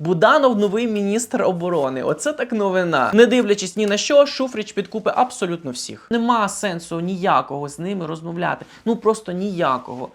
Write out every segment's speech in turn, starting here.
Буданов новий міністр оборони. Оце так новина. Не дивлячись ні на що, Шуфрич підкупить абсолютно всіх. Нема сенсу ніякого з ними розмовляти. Ну просто ніякого.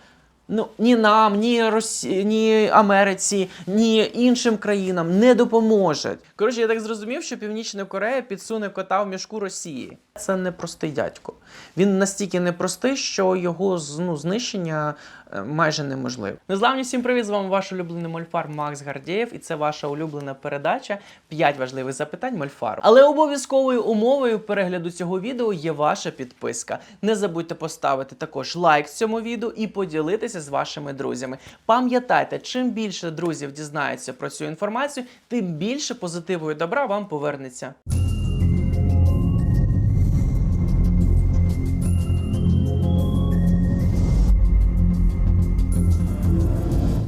Ну, ні нам, ні Росі... ні Америці, ні іншим країнам не допоможуть. Коротше, я так зрозумів, що Північна Корея підсуне кота в мішку Росії. Це не простий дядько. Він настільки непростий, що його ну, знищення е, майже неможливе. Незламні всім привіт! З вами ваш улюблений мольфар Макс Гардієв, і це ваша улюблена передача «5 важливих запитань мольфару. Але обов'язковою умовою перегляду цього відео є ваша підписка. Не забудьте поставити також лайк цьому відео і поділитися з вашими друзями. Пам'ятайте, чим більше друзів дізнаються про цю інформацію, тим більше позитиву і добра вам повернеться.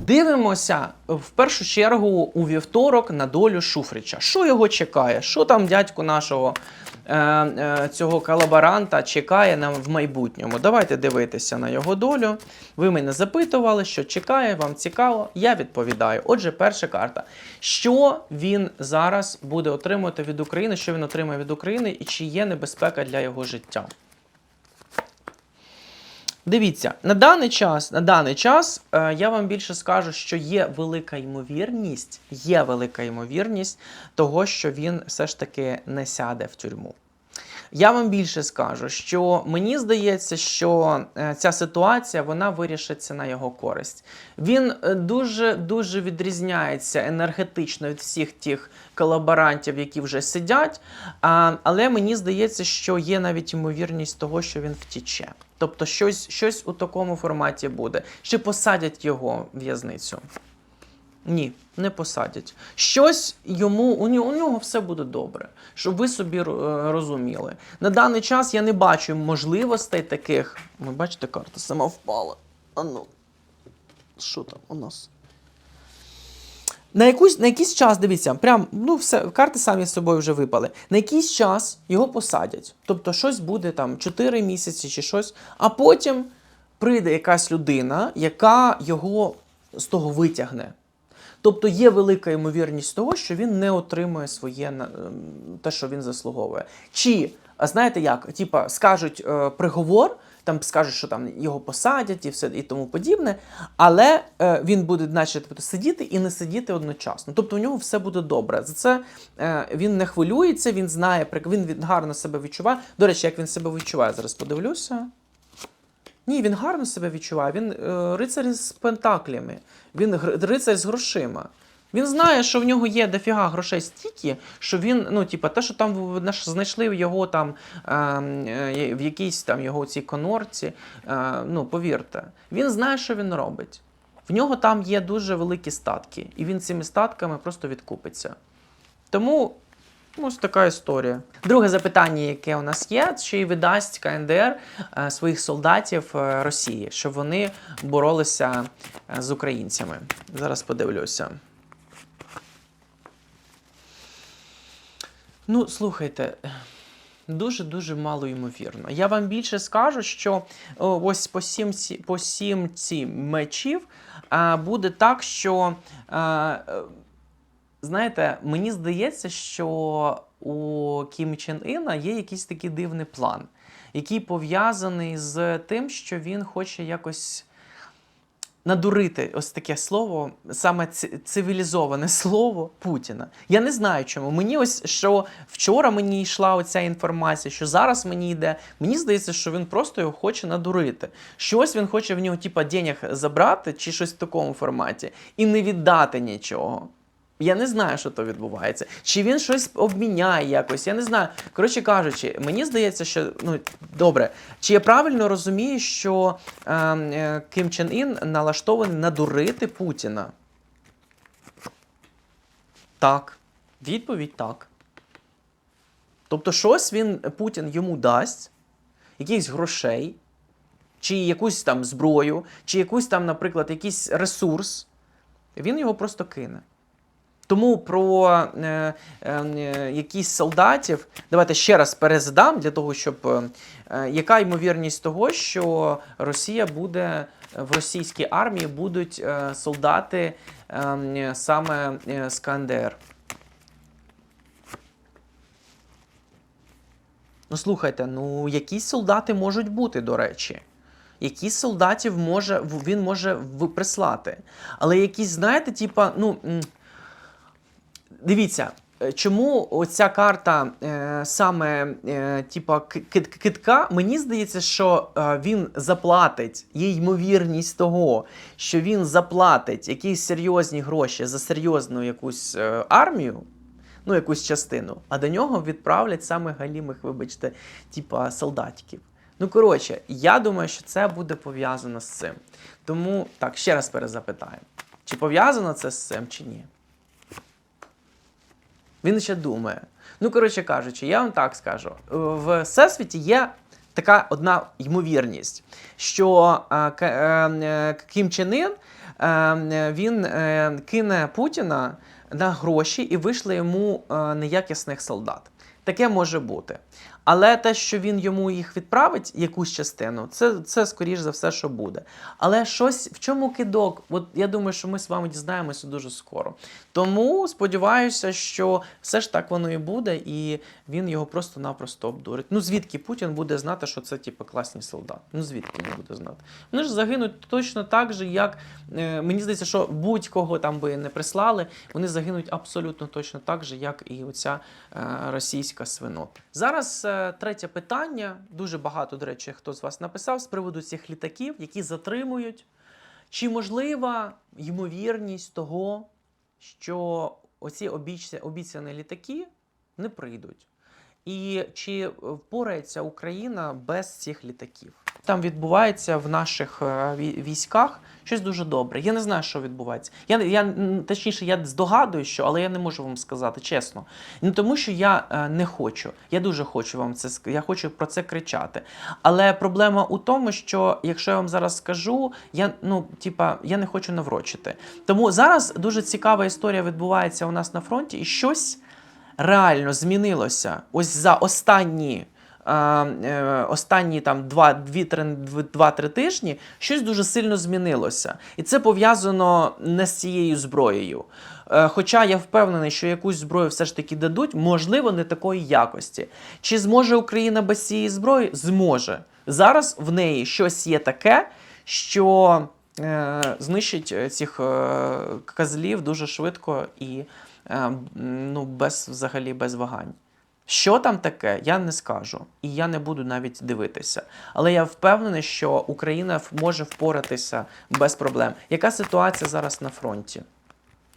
Дивимося в першу чергу у вівторок на долю Шуфрича. Що його чекає? Що там дядьку нашого е, е, цього колаборанта чекає нам в майбутньому? Давайте дивитися на його долю. Ви мене запитували, що чекає, вам цікаво. Я відповідаю. Отже, перша карта. Що він зараз буде отримувати від України? Що він отримає від України, і чи є небезпека для його життя? Дивіться, на даний час, на даний час е, я вам більше скажу, що є велика ймовірність, є велика ймовірність того, що він все ж таки не сяде в тюрму. Я вам більше скажу, що мені здається, що е, ця ситуація вона вирішиться на його користь. Він е, дуже дуже відрізняється енергетично від всіх тих колаборантів, які вже сидять. Але мені здається, що є навіть ймовірність того, що він втіче. Тобто щось, щось у такому форматі буде. Чи посадять його в'язницю? Ні, не посадять. Щось йому у нього, у нього все буде добре, щоб ви собі е, розуміли. На даний час я не бачу можливостей таких. Ви бачите, карта сама впала. А ну, що там у нас? На, якусь, на якийсь час, дивіться, прям, ну все, карти самі з собою вже випали. На якийсь час його посадять. Тобто щось буде там 4 місяці чи щось, а потім прийде якась людина, яка його з того витягне. Тобто є велика ймовірність того, що він не отримує своє те, що він заслуговує. Чи, знаєте як, типа скажуть е, приговор, там скажуть, що там його посадять і все і тому подібне, але е, він буде, наче тобто, сидіти і не сидіти одночасно. Тобто у нього все буде добре. За це е, він не хвилюється, він знає, він гарно себе відчуває. До речі, як він себе відчуває, зараз подивлюся. Ні, він гарно себе відчуває. Він е, рицар з пентаклями, він рицар з грошима. Він знає, що в нього є дофіга грошей стільки, що він, ну, типа, те, що там знайшли його там е, е, в якійсь там його цій конорці, е, ну, повірте, він знає, що він робить. В нього там є дуже великі статки, і він цими статками просто відкупиться. Тому ось така історія. Друге запитання, яке у нас є, чи видасть КНДР е, своїх солдатів е, Росії, щоб вони боролися е, з українцями. Зараз подивлюся. Ну, слухайте. Дуже-дуже мало ймовірно. Я вам більше скажу, що ось по сімці, по сімці мечів буде так, що знаєте, мені здається, що у Кім Чен Іна є якийсь такий дивний план, який пов'язаний з тим, що він хоче якось надурити ось таке слово, саме цивілізоване слово Путіна. Я не знаю чому. Мені ось що вчора мені йшла оця інформація, що зараз мені йде. Мені здається, що він просто його хоче надурити. Щось він хоче в нього, типа, денег забрати, чи щось в такому форматі, і не віддати нічого. Я не знаю, що то відбувається. Чи він щось обміняє якось, я не знаю. Коротше кажучи, мені здається, що ну добре, чи я правильно розумію, що е, е, Ким Чен Ін налаштований надурити Путіна? Так. Відповідь так. Тобто, щось він Путін йому дасть, якихось грошей, чи якусь там зброю, чи якусь там, наприклад, якийсь ресурс, він його просто кине. Тому про е, е, е, якісь солдатів, давайте ще раз перезадам для того, щоб е, е, яка ймовірність того, що Росія буде в російській армії будуть е, солдати е, саме е, з КНДР? Ну, слухайте, ну якісь солдати можуть бути, до речі. Якісь солдатів може, він може прислати. Але якісь, знаєте, типа, ну. Дивіться, е, чому оця карта е, саме е, типа кит- китка, мені здається, що він заплатить, є ймовірність того, що він заплатить якісь серйозні гроші за серйозну якусь армію, ну якусь частину, а до нього відправлять саме галімих, вибачте, типа солдатиків. Ну, коротше, я думаю, що це буде пов'язано з цим. Тому так, ще раз перезапитаю: чи пов'язано це з цим, чи ні? Він ще думає. Ну, коротше кажучи, я вам так скажу: в всесвіті є така одна ймовірність, що е, е, е, Кім Чен Ін, він кине Путіна на гроші і вийшли йому неякісних солдат. Таке може бути. Але те, що він йому їх відправить, якусь частину, це, це скоріш за все, що буде. Але щось в чому кидок? От я думаю, що ми з вами дізнаємося дуже скоро. Тому сподіваюся, що все ж так воно і буде, і він його просто-напросто обдурить. Ну звідки Путін буде знати, що це типу класні солдати? Ну звідки він буде знати? Вони ж загинуть точно так же, як е, мені здається, що будь-кого там би не прислали, вони загинуть абсолютно точно так же, як і оця е, російська свинота. Зараз е, третє питання. Дуже багато, до речі, хто з вас написав з приводу цих літаків, які затримують. Чи можлива ймовірність того, що оці обіцяні літаки не прийдуть? І чи впорається Україна без цих літаків? Там відбувається в наших е, військах щось дуже добре. Я не знаю, що відбувається. Я, я точніше, я здогадую, що, але я не можу вам сказати чесно. Не тому, що я е, не хочу. Я дуже хочу вам це Я хочу про це кричати. Але проблема у тому, що якщо я вам зараз скажу, я ну типа я не хочу наврочити. Тому зараз дуже цікава історія відбувається у нас на фронті, і щось реально змінилося ось за останні. е, е, Останні там 2-3 тижні щось дуже сильно змінилося. І це пов'язано не з цією зброєю. Е, Хоча я впевнений, що якусь зброю все ж таки дадуть, можливо, не такої якості. Чи зможе Україна без цієї зброї? Зможе. Зараз в неї щось є таке, що е, знищить цих е, козлів дуже швидко і ну, без, взагалі без вагань. Що там таке, я не скажу, і я не буду навіть дивитися. Але я впевнений, що Україна може впоратися без проблем. Яка ситуація зараз на фронті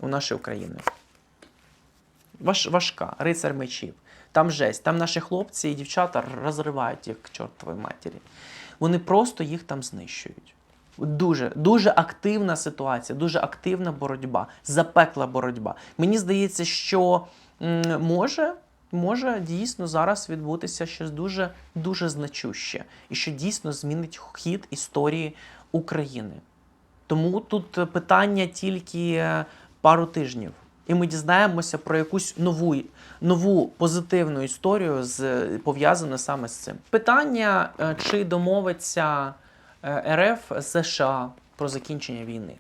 у нашої України? Важ, важка, рицар мечів. Там жесть, там наші хлопці і дівчата розривають їх к чортовій матері. Вони просто їх там знищують. Дуже, дуже активна ситуація, дуже активна боротьба, запекла боротьба. Мені здається, що може, може дійсно зараз відбутися щось дуже, дуже значуще, і що дійсно змінить хід історії України. Тому тут питання тільки е, пару тижнів. І ми дізнаємося про якусь нову, нову позитивну історію, з, пов'язану саме з цим. Питання, е, чи домовиться РФ з США про закінчення війни.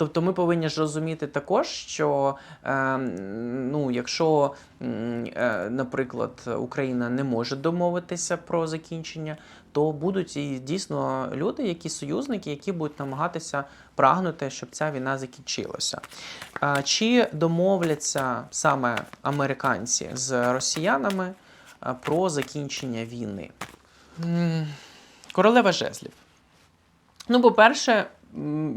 Тобто ми повинні ж розуміти також, що е, ну, якщо, е, наприклад, Україна не може домовитися про закінчення, то будуть і дійсно люди, які союзники, які будуть намагатися прагнути, щоб ця війна закінчилася. Е, Чи домовляться саме американці з росіянами е, про закінчення війни? Королева жезлів. Ну, по-перше,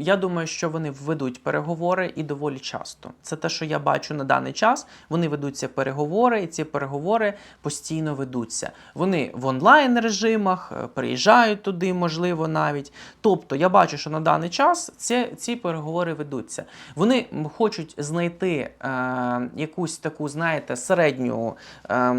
я думаю, що вони ведуть переговори і доволі часто. Це те, що я бачу на даний час. Вони ведуться переговори, і ці переговори постійно ведуться. Вони в онлайн режимах е, приїжджають туди, можливо, навіть. Тобто, я бачу, що на даний час ці, ці переговори ведуться. Вони хочуть знайти е, якусь таку, знаєте, середню е,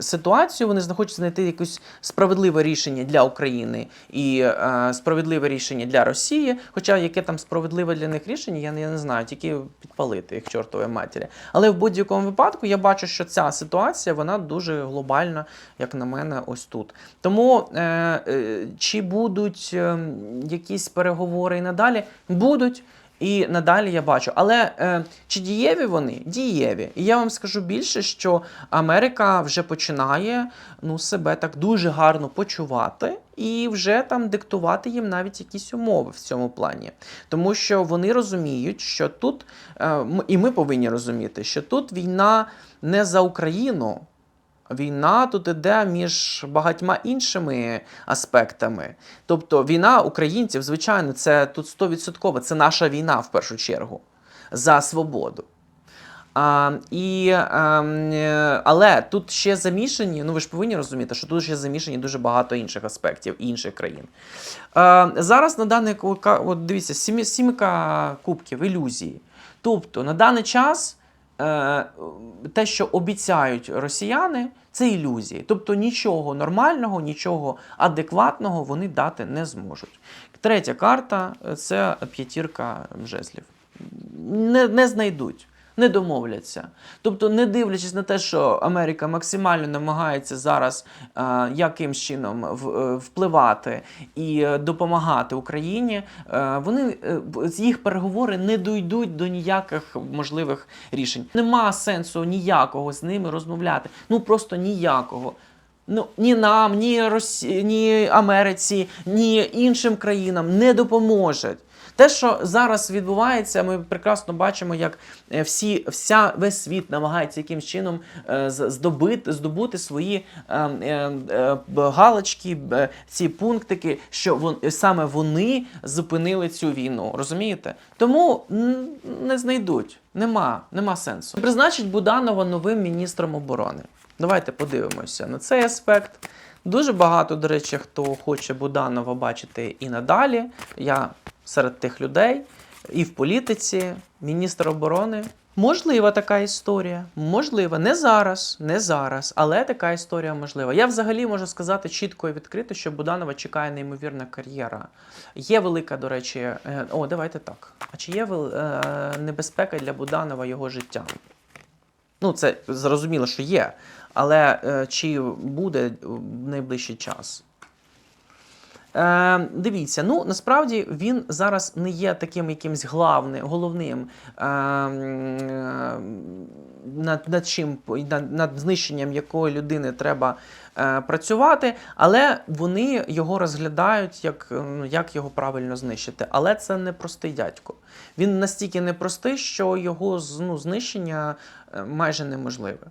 ситуацію. Вони хочуть знайти якесь справедливе рішення для України і е, справедливе рішення для Росії. Хоча яке там справедливе для них рішення, я не, я не знаю, тільки підпалити їх чортової матері. Але в будь-якому випадку я бачу, що ця ситуація вона дуже глобальна, як на мене, ось тут. Тому е, е, чи будуть е, якісь переговори і надалі? Будуть. І надалі я бачу. Але е, чи дієві вони? Дієві. І я вам скажу більше, що Америка вже починає ну, себе так дуже гарно почувати і вже там диктувати їм навіть якісь умови в цьому плані. Тому що вони розуміють, що тут, е, і ми повинні розуміти, що тут війна не за Україну. Війна тут іде між багатьма іншими аспектами. Тобто війна українців, звичайно, це тут 100%, це наша війна в першу чергу за свободу. А, і, ем, е, але тут ще замішані, ну ви ж повинні розуміти, що тут ще замішані дуже багато інших аспектів інших країн. Е, зараз на даний от дивіться, сімка кубків, ілюзії. Тобто на даний час те, що обіцяють росіяни, це ілюзії. Тобто нічого нормального, нічого адекватного вони дати не зможуть. Третя карта е, це п'ятірка жезлів. Не, не знайдуть. Не домовляться. Тобто, не дивлячись на те, що Америка максимально намагається зараз е, якимсь чином в, е, впливати і е, допомагати Україні, е, вони е, їх переговори не дійдуть до ніяких можливих рішень. Нема сенсу ніякого з ними розмовляти. Ну просто ніякого. Ну, ні нам, ні Росі... ні Америці, ні іншим країнам не допоможуть. Те, що зараз відбувається, ми прекрасно бачимо, як е, всі, вся, весь світ намагається якимсь чином е, здобити, здобути свої е, галочки, ці пунктики, що вон, саме вони зупинили цю війну. Розумієте? Тому не знайдуть. Нема, нема сенсу. Призначить Буданова новим міністром оборони. Давайте подивимося на цей аспект. Дуже багато, до речі, хто хоче Буданова бачити і надалі. Я серед тих людей, і в політиці, міністр оборони. Можлива така історія. Можлива. Не зараз, не зараз, але така історія можлива. Я взагалі можу сказати чітко і відкрито, що Буданова чекає неймовірна кар'єра. Є велика, до речі, е, о, давайте так. А чи є е, небезпека для Буданова його життя? Ну, це зрозуміло, що є. Але е, чи буде в найближчий час? Е, дивіться, ну насправді він зараз не є таким якимсь главним, головним е, над, над чим над, над знищенням якої людини треба е, працювати, але вони його розглядають як, е, як його правильно знищити. Але це не простий дядько. Він настільки непростий, що його ну, знищення е, майже неможливе.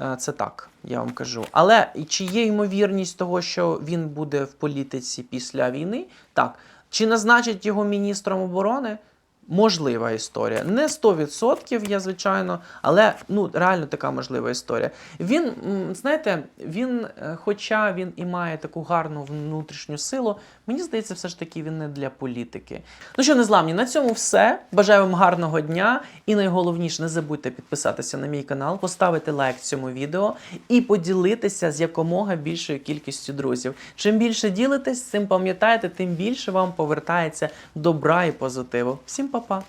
Е, Це так, я вам кажу. Але чи є ймовірність того, що він буде в політиці після війни? Так. Чи назначить його міністром оборони? Можлива історія. Не 100% я, звичайно, але ну, реально така можлива історія. Він, знаєте, він, е, хоча він і має таку гарну внутрішню силу, мені здається, все ж таки він не для політики. Ну що, незламні, на цьому все. Бажаю вам гарного дня. І найголовніше, не забудьте підписатися на мій канал, поставити лайк цьому відео і поділитися з якомога більшою кількістю друзів. Чим більше ділитесь, цим пам'ятаєте, тим більше вам повертається добра і позитиву. Всім па-па!